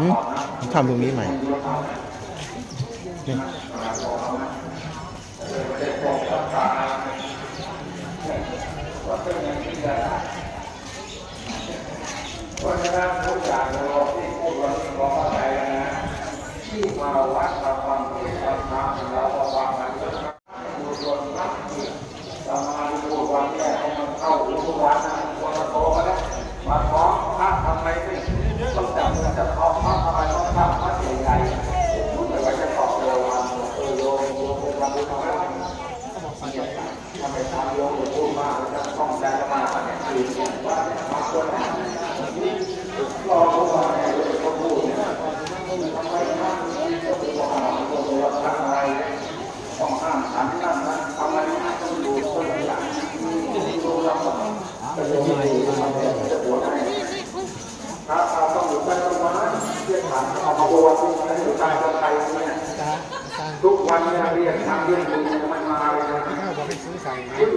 หึทำตรงนี้ใหม่นี่เพราะฉะนั้นทุกอย่างเราที่พูดวันนี้ขอเข้าใจนะที่มาวัดมาฟังเทศน์ธรรมเราก็ฟังกันนะครับดูส่วนรักที่สมาธิพูดวันแรกให้มันเข้าหูทุกวันนะคนมาโตมาแล้วมาขอพระทำไมไม่ต้องจับมือจับคอพระทำไมต้องทำพระใหญ่ๆไม่ว่าจะตอบเร็ววันเออโยมโยมเป็นวันที่ทำให้ทำไมทำโยมพูดมากแล้วต้องใจมากเนี่ยคือว่ามาคนแรก รอเขามาเนี่ยเขาพูดเนี่ยทำไมท่านต้องบอกว่าตัวทำอะไรต้องห้ามฉันนั่นนะทำไมต้องดูคนหลังดูเราก็จะมีทำให้จะปวดให้ถ้าเราต้องอยู่ใต้ต้นไม้เรียกฐานเอามาบวชที่อยู่ใต้ต้นไทรเนี่ย ทุกวันเนี่ยเรียกทางเรียกดูมันมาเลยนะขึ้น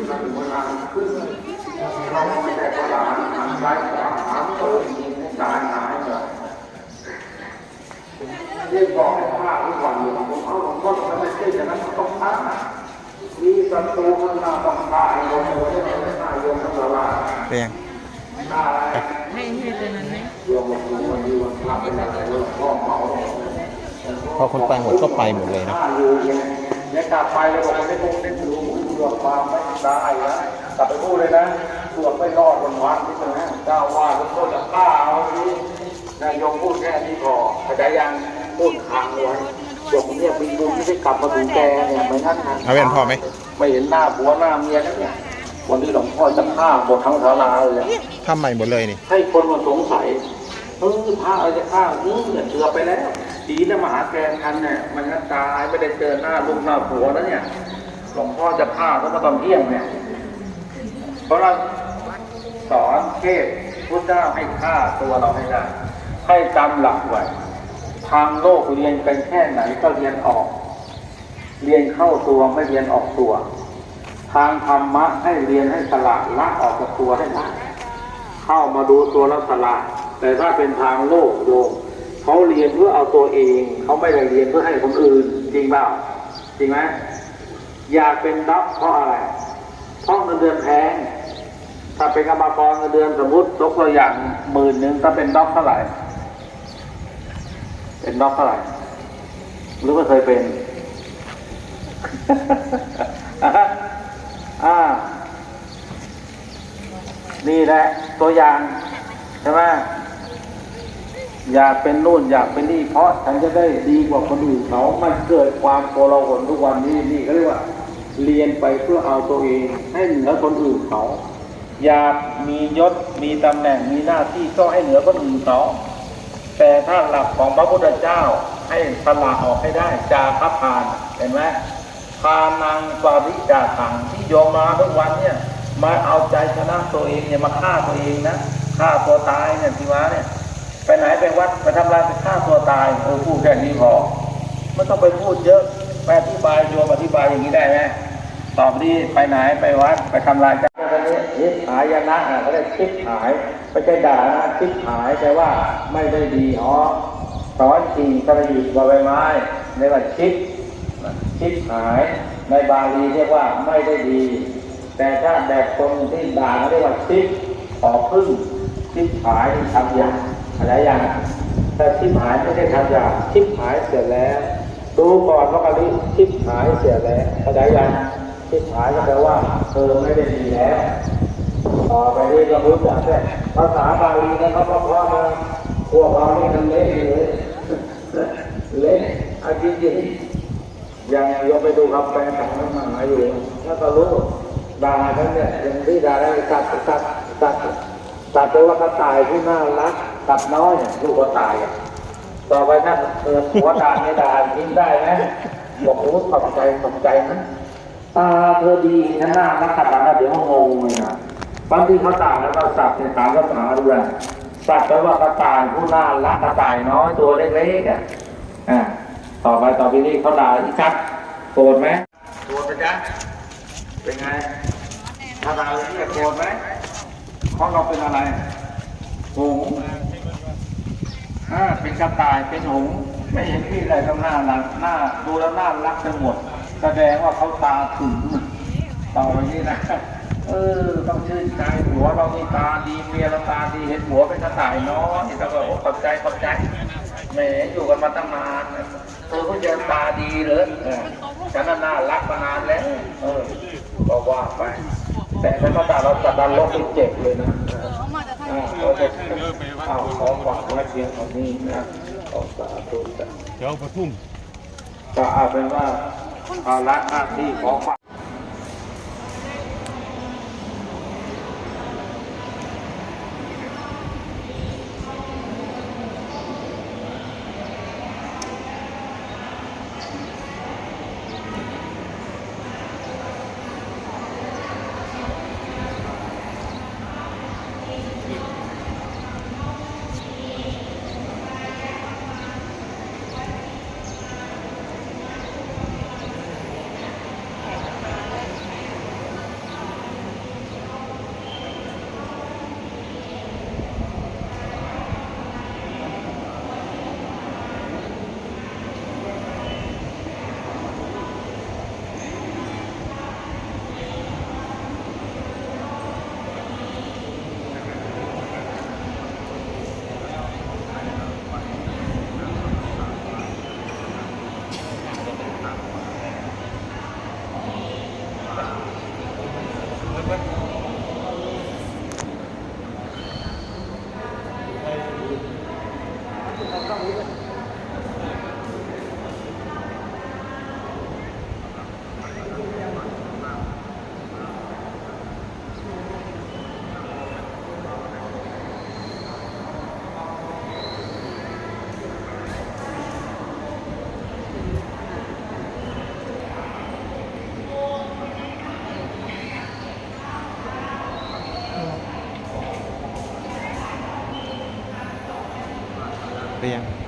มาถึงเวลาขึ้นเราไม่ได้เวลาดทำไรขวาหาเปิดสายหายเลยเรียกบอกให้ฆ่าดทุกวันอยู่ผมเอาหลวงพ่อมันไม่ใช่อย่างนั้นต้องฆ่าดมีศัตรูข้างหน้าต้องฆ่าไอ้โยมโยมไม่ฆ่าโยมทั้งหลายเป็นยังให้ให้ตัวนั้นไหมโยมบอกดูวันดีวันพระเป็นอะไรหลวงพ่อเมา พอคนไปหมดก็ไปหมดเลยนะฆ่าอยู่เนี่ยเนี่ยกลับไปเลยบอกไม่ได้คงได้ดูเรื่องความไม่ได้นะกลับไปพูดเลยนะตรวจไม่รอดวันวันนี่นะเจ้าว่าหลวงพ่อจะฆ่าเอาทีนายโยมพูดแค่นี้พอเข้าใจยังพูดค้างไว้โยมเนี่ยมีบุญไม่ได้กลับมาถึงแกเนี่ยไม่งั้นนะเอาเป็นพ่อไหมไม่เห็นหน้าผัวหน้าเมียแล้วเนี่ยวันนี้หลวงพ่อจะฆ่าหมดทั้งศาลาเลยอะทำใหม่หมดเลยนี่ ให้คนมาสงสัยเออพระอะไรจะฆ่าเออเนี่ยเกือบไปแล้ว ดีนะมหาแกนกันเนี่ยมันงั้นตายไม่ได้เจอหน้าลูกหน้าผัวแล้วเนี่ยหลวงพ่อจะฆ่าเขามาตอนเที่ยงเนี่ยเพราะเราสอนเทศพุทธเจ้าให้ฆ่าตัวเราให้ได้ให้จำหลักไว้ทางโลกเรียนเป็นแค่ไหนก็เรียนออก เรียนเข้าตัวไม่เรียนออกตัว ทางธรรมะให้เรียนให้สละละออกจากตัวให้ได้เข้ามาดูตัวแล้วสละแต่ถ้าเป็นทางโลกโยม เรียนเพื่อเอาตัวเอง เขาไม่ได้เรียนเพื่อให้คนอื่น จริงเปล่าจริงไหมอยากเป็นด็อกเพราะอะไรเพราะเงินเดือนแพงถ้าเป็นกรรมกรเงินเดือนสมมติยกตัวอย่างหมื่นหนึ่งถ้าเป็นด็อกเท่าไหร่ เป็นด็อกเท่าไหร่หรือว่าเคยเป็นอ่านี่แหละตัวอย่างใช่ไหม อยากเป็นนู่นอยากเป็นนี่เพราะฉันจะได้ดีกว่าคนอื่นเขามันเกิดความโกลาหลทุกวันนี้นี่เขาเรียกว่า เรียนไปเพื่อเอาตัวเองให้เหนือคนอื่นเขา อยากมียศมีตำแหน่งมีหน้าที่ก็ให้เหนือคนอื่นเขาแต่ถ้าหลักของพระพุทธเจ้าให้สละออกให้ได้จาคพานเห็นไหมพานังปาริจาขังที่โยมมาทุกวันเนี่ยมาเอาใจชนะตัวเองเนี่ยมาฆ่าตัวเองนะฆ่าตัวตายเนี่ยที่ว่าเนี่ย ไปไหนไปวัดไปทำลายไปฆ่าตัวตายเออพูดแค่นี้พอไม่ต้องไปพูดเยอะไปอธิบายโยมอธิบายอย่างนี้ได้ไหมตอบดีไปไหนไปวัดไปทำลายเจ้าคนนี้ชิบหายนะอะเขาเรียกชิบหายไม่ใช่ด่านะชิบหายแต่ว่าไม่ได้ดีอ๋อสอนจริงกระดิกว่าใบไม้เรียกว่าชิบชิบหายในบาลีเรียกว่าไม่ได้ดี แต่ถ้าแบบคนที่ด่าเขาเรียกว่าชิบขอพึ่งชิบหายทำอย่าง อะไรอย่างแต่ชิบหายไม่ได้ทำอย่างชิบหายเสร็จแล้ว ดูก่อนว่ากะลิชิบหายเสียแล้วอะไรอย่างชิบหายก็แปลว่าเธอไม่ได้ดีแล้วต่อไปนี้ก็รู้จักแค่ภาษาบาลีนะครับเพราะว่ามาพวกเรานี่มันเละเลยเละอาจริงๆอย่างยกไปดูคำแปลต่างๆมาอยู่ถ้าก็รู้ด่าทั้งเนี่ยอย่างที่ด่าได้ตัดตัดตัดตัดไปว่ากระต่ายที่น่ารัก ตัดน้อยเนี่ยลูกกระต่ายอะต่อไปถ้าเกิดหัวด่านไม่ด่านยิ้มได้ไหมบอกโอ้ขอบใจขอบใจนะตาเธอดีฉันหน้านักขัดนะเดี๋ยวงงเลยนะบางทีเขาต่างแล้วก็สับในตามภาษาด้วยสับแปลว่ากระต่ายผู้น่ารักกระต่ายน้อยตัวเล็กๆอะอ่าต่อไปต่อไปนี้เขาด่าอีกัดโกรธไหมโกรธไหมจ๊ะเป็นไงถ้าด่าอย่างนี้โกรธไหมเพราะเราเป็นอะไรโกง อ่าเป็นกระต่ายเป็นหงไม่เห็นมีอะไรตรงหน้าหลังหน้าดูแล้วหน่ารักไปหมด แสดงว่าเขาตาถึงต่อไปนี้นะเออต้องชื่นใจหัวเรามีตาดีเมียเราตาดีเห็นหัวเป็นกระต่ายน้อยแล้วก็โอ้ขอบใจขอบใจแหมอยู่กันมาตั้งนานเธอก็ยังตาดีเลยฉันน่ะน่ารักมานานแล้วเออก็ว่าไปแต่ถ้ามาด่าเราตัดดันลบเป็นเจ็บเลยนะ เราจะเอาขอฝากไว้เพียงเท่านี้นะขอสาธุจ้ะเดี๋ยวปทุมก็เอาเป็นว่าภาระหน้าที่ของ Латвия.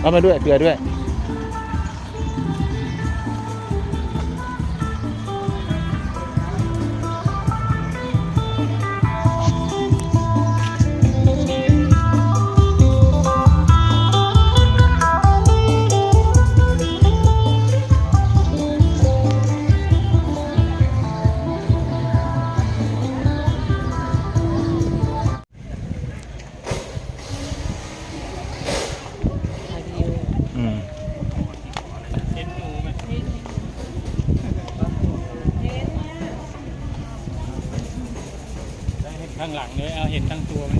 เอามาด้วยเกลือด้วยางหลังเลยเอาเห็นทั้งตัวไหม